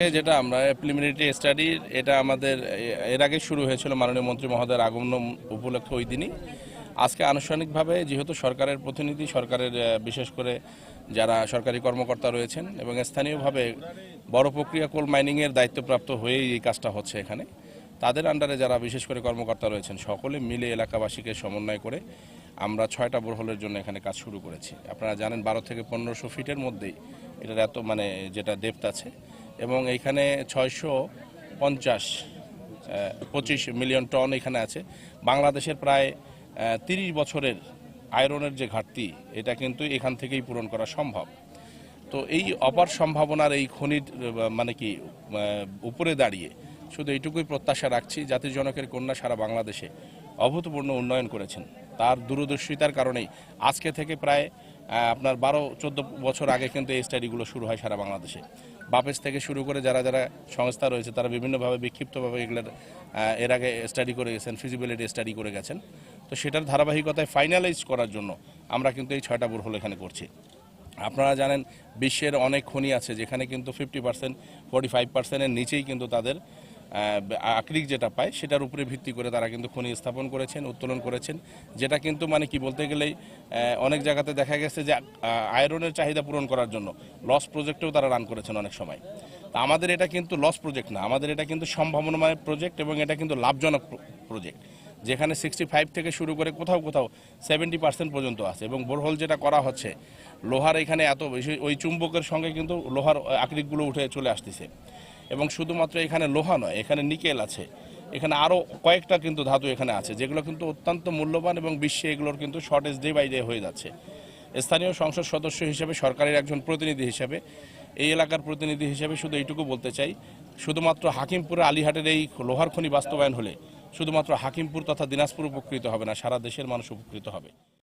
যেটা আমরা preliminary study এটা আমাদের এর আগে শুরু হয়েছিল মাননীয় মন্ত্রী মহোদয়ের আগমন উপলক্ষে ওই দিনই। আজকে আনুষ্ঠানিকভাবে যেহেতু সরকারের প্রতিনিধি, সরকারের বিশেষ করে যারা সরকারি কর্মকর্তা রয়েছেন এবং স্থানীয়ভাবে বড় প্রক্রিয়া কোল মাইনিংয়ের দায়িত্বপ্রাপ্ত হয়েই এই কাজটা হচ্ছে এখানে, তাদের আন্ডারে যারা বিশেষ করে কর্মকর্তা রয়েছেন, সকলে মিলে এলাকাবাসীকে সমন্বয় করে আমরা ছয়টা বোরহলের জন্য এখানে কাজ শুরু করেছি। আপনারা জানেন বারো থেকে পনেরোশো ফিটের মধ্যেই এটার এত মানে যেটা ডেপথ আছে। এবং এইখানে ছয়শো পঞ্চাশ পঁচিশ মিলিয়ন টন এখানে আছে। বাংলাদেশের প্রায় তিরিশ বছরের আয়রনের যে ঘাটতি, এটা কিন্তু এখান থেকেই পূরণ করা সম্ভব। তো এই অপার সম্ভাবনার এই খনির মানে কি উপরে দাঁড়িয়ে শুধু এইটুকুই প্রত্যাশা রাখছি, জাতির জনকের কন্যা সারা বাংলাদেশে অভূতপূর্ণ উন্নয়ন করেছেন। তার দূরদর্শিতার কারণেই আজকে থেকে প্রায় আপনার বারো, চোদ্দ বছর আগে কিন্তু এই স্টাডিগুলো শুরু হয় সারা বাংলাদেশে। বাপেস থেকে শুরু করে যারা যারা সংস্থা রয়েছে, তারা বিভিন্নভাবে বিক্ষিপ্তভাবে এগুলোর এর আগে স্টাডি করে গেছেন ফিজিবিলিটি স্টাডি করে গেছেন। তো সেটার ধারাবাহিকতায় ফাইনালাইজ করার জন্য আমরা কিন্তু এই ছয়টা বোরহল এখানে করছি। আপনারা জানেন, বিশ্বের অনেক খনি আছে যেখানে কিন্তু ফিফটি পার্সেন্ট ফোর্টি ফাইভ পার্সেন্টের নিচেই কিন্তু তাদের আকরিক যেটা পায় সেটার উপরে ভিত্তি করে তারা কিন্তু খনি স্থাপন করেছেন, উত্তোলন করেছেন। যেটা কিন্তু মানে কি বলতে গেলেই অনেক জায়গাতে দেখা গেছে যে আয়রনের চাহিদা পূরণ করার জন্য লস প্রজেক্টেও তারা রান করেছেন অনেক সময়। আমাদের এটা কিন্তু লস প্রজেক্ট না, আমাদের এটা কিন্তু সম্ভাবনাময় প্রজেক্ট এবং এটা কিন্তু লাভজনক প্রজেক্ট। যেখানে সিক্সটি ফাইভ থেকে শুরু করে কোথাও কোথাও সেভেন্টি পার্সেন্ট পর্যন্ত আছে এবং বোরহোল যেটা করা হচ্ছে, লোহার এখানে এত ওই চুম্বকের সঙ্গে কিন্তু লোহার আকরিকগুলো উঠে চলে আসতেছে। এবং শুধুমাত্র এখানে লোহা নয়, এখানে নিকেল আছে। এখানে আরও কয়েকটা কিন্তু ধাতু এখানে আছে, যেগুলো কিন্তু অত্যন্ত মূল্যবান এবং বিশ্বে এগুলোর কিন্তু শর্টেজ ডে বাই ডে হয়ে যাচ্ছে। স্থানীয় সংসদ সদস্য হিসেবে, সরকারের একজন প্রতিনিধি হিসেবে, এই এলাকার প্রতিনিধি হিসেবে শুধু এইটুকু বলতে চাই, শুধুমাত্র হাকিমপুরে আলিহাটের এই লোহার খনি বাস্তবায়ন হলে শুধুমাত্র হাকিমপুর তথা দিনাজপুর উপকৃত হবে না, সারা দেশের মানুষ উপকৃত হবে।